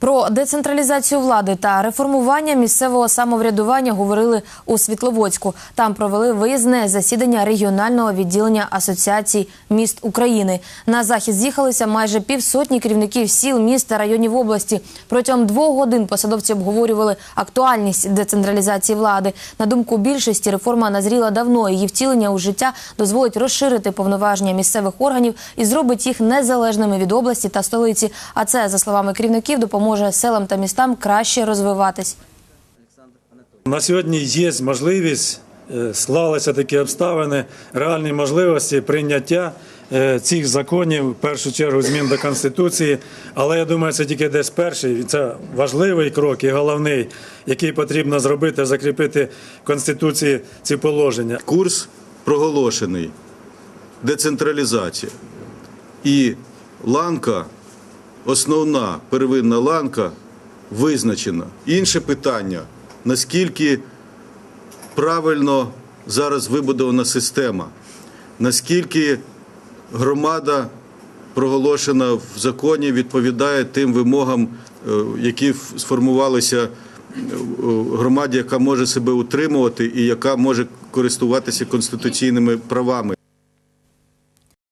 Про децентралізацію влади та реформування місцевого самоврядування говорили у Світловодську. Там провели виїзне засідання регіонального відділення Асоціації міст України. На захід з'їхалися майже півсотні керівників сіл, міст та районів області. Протягом двох годин посадовці обговорювали актуальність децентралізації влади. На думку більшості, реформа назріла давно. Її втілення у життя дозволить розширити повноваження місцевих органів і зробить їх незалежними від області та столиці. А це, за словами керівників, допоможе селам та містам краще розвиватись. На сьогодні є можливість, е, склалися такі обставини, реальні можливості прийняття е, цих законів, в першу чергу змін до Конституції. Але я думаю, це тільки десь перший. Це важливий крок і головний, який потрібно зробити, закріпити в Конституції ці положення. Курс проголошений. Децентралізація. І ланка, основна первинна ланка визначена. Інше питання, наскільки правильно зараз вибудована система, наскільки громада проголошена в законі відповідає тим вимогам, е, які сформувалися е, громаді, яка може себе утримувати і яка може користуватися конституційними правами.